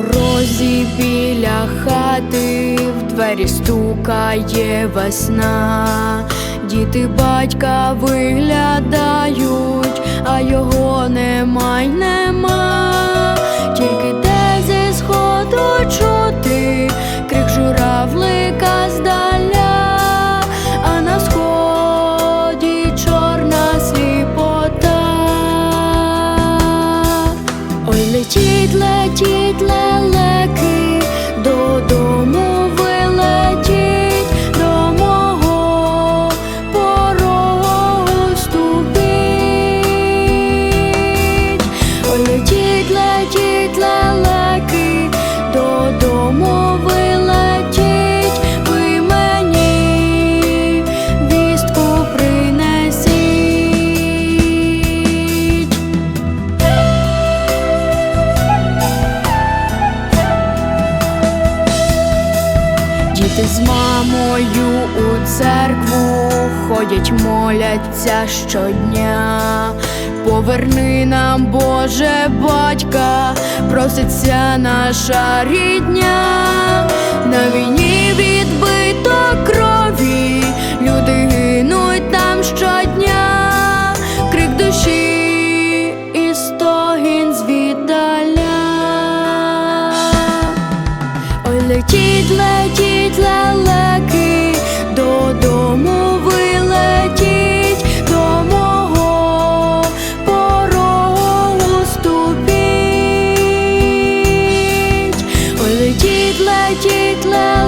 порозі біля хати, в двері стукає весна, діти батька виглядають, а його нема Діти з мамою у церкву ходять, моляться щодня. Поверни нам, Боже, батька, проситься наша рідня, на війні відбито крові, люди гинуть там щодня, крик душі і стогін звіддаля. Ой, летіть, летіть, лелеки, додому вилетіть, до мого порогу ступіть. Летіть, летіть, лелеки,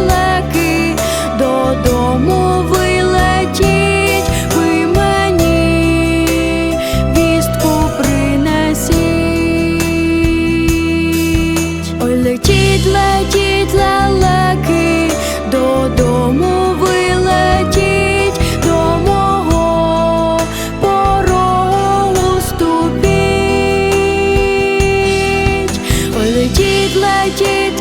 terk et